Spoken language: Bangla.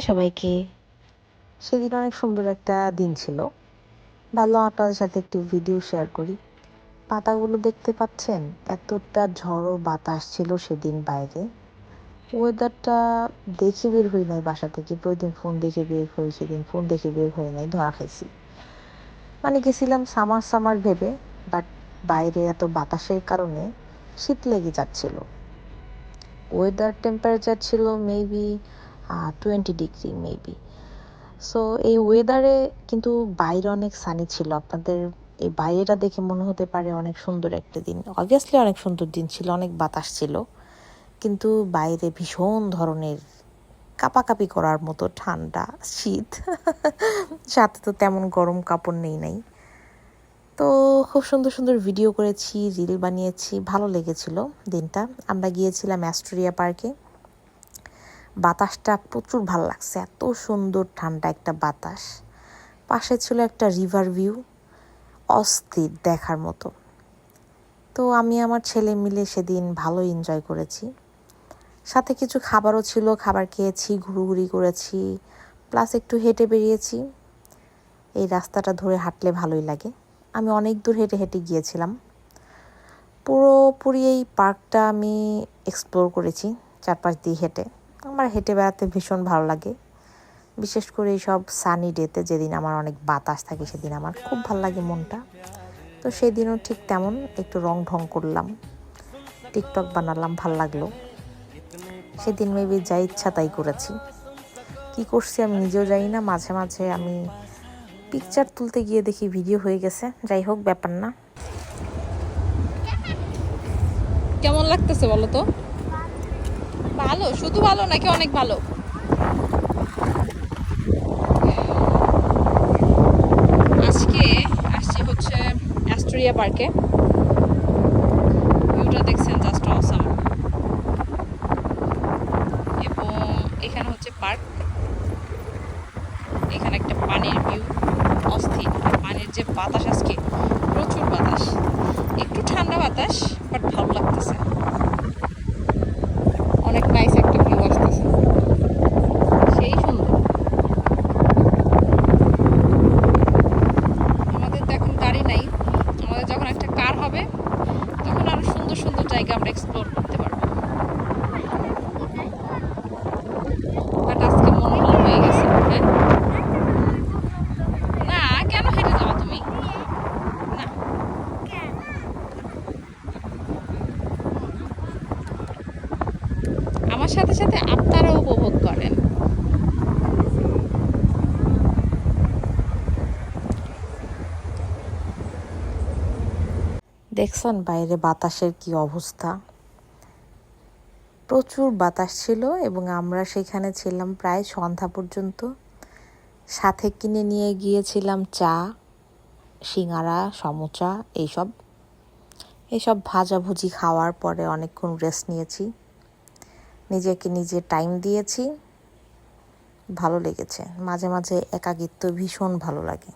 সবাইকে। সেদিন অনেক সুন্দর একটা দিন ছিল। ভাবলাম আপনাদের সাথে একটু ভিডিও শেয়ার করি। পাতাগুলো দেখতে পাচ্ছেন? এতটা ঝড়ো বাতাস ছিল সেদিন বাইরে। ওয়েদারটা দেখে বের হই নাই বাসা থেকে। প্রতিদিন ফোন দেখে বের হই, সেদিন ফোন দেখে বের হই নাই ধরা খাইছি। মানে গেছিলাম সামার সামার ভেবে বাট বাইরে এত বাতাসের কারণে শীত লেগে যাচ্ছিল। ওয়েদার টেম্পারেচার ছিল maybe twenty degree maybe so এই ওয়েদারে কিন্তু বাইরে অনেক সানি ছিল। আপনাদের এই বাইরেটা দেখে মনে হতে পারে অনেক সুন্দর একটা দিন। অবভিয়াসলি অনেক সুন্দর দিন ছিল, অনেক বাতাস ছিল। কিন্তু বাইরে ভীষণ ধরনের কাপাকাপি করার মতো ঠান্ডা, শীত। সাথে তো তেমন গরম কাপড় নেই নাই। তো খুব সুন্দর সুন্দর ভিডিও করেছি রিল বানিয়েছি, ভালো লেগেছিল দিনটা। আমরা গিয়েছিলাম অ্যাস্টোরিয়া পার্কে বাতাসটা প্রচুর ভালো লাগছে। এত সুন্দর ঠান্ডা একটা বাতাস। পাশে ছিল একটা রিভার ভিউ অস্থির দেখার মতো। তো আমি আমার ছেলে মিলে সেদিন ভালো এনজয় করেছি। সাথে কিছু খাবারও ছিল, খাবার খেয়েছি, ঘুরুঘুরি করেছি প্লাস একটু হেঁটে বেরিয়েছি। এই রাস্তাটা ধরে হাঁটলে ভালোই লাগে। আমি অনেক দূর হেঁটে হেঁটে গিয়েছিলাম। পুরোপুরি এই পার্কটা আমি এক্সপ্লোর করেছি, চারপাশ দিয়ে হেঁটে। আমার হেঁটে বেড়াতে ভীষণ ভালো লাগে। বিশেষ করে এই সব সানি ডেতে যেদিন আমার অনেক বাতাস থাকে সেদিন আমার খুব ভালো লাগে মনটা। তো সেদিনও ঠিক তেমন একটু রং ঢং করলাম, টিকটক বানালাম, ভালো লাগল। সেদিন মেবি যা ইচ্ছা তাই করেছি। কি করছি আমি নিজেও জানি না, মাঝে মাঝে আমি পিকচার তুলতে গিয়ে দেখি ভিডিও হয়ে গেছে, যাই হোক, ব্যাপার না। কেমন লাগতেছে বলো তো? ভালো? শুধু ভালো নাকি অনেক ভালো? আজকে আসছি হচ্ছে অ্যাস্টোরিয়া পার্কে। ভিউটা দেখছেন জাস্ট অসাম এবং এখানে হচ্ছে পার্ক। এখানে একটা পানির ভিউ, অস্থির। পানির যে বাতাস আজকে, প্রচুর বাতাস। একটু ঠান্ডা বাতাস বাট ভালো লাগতেছে অনেক নাইস একটা ভিউ আসতেছে সেই সুন্দর আমাদের তো এখন গাড়ি নাই আমাদের যখন একটা কার হবে তখন আরও সুন্দর সুন্দর জায়গা আমরা এক্সপ্লোর করতে পারব বাট আজকে মন ভালো হয়ে গেছে হ্যাঁ না কেন হেঁটে যাওয়া তুমি না আমার সাথে সাথে আপনারাও উপভোগ করেন। দেখছেন বাইরে বাতাসের কি অবস্থা? প্রচুর বাতাস ছিল এবং আমরা সেখানে ছিলাম প্রায় সন্ধ্যা পর্যন্ত। সাথে কিনে নিয়ে গিয়েছিলাম চা, সিঙ্গারা, সমোচা, এইসব। এইসব ভাজাভুজি খাওয়ার পরে অনেকক্ষণ রেস্ট নিয়েছি। নিজেকে নিজে টাইম দিয়েছি। ভালো লেগেছে। মাঝে মাঝে একাকিত্ব ভীষণ ভালো লাগে।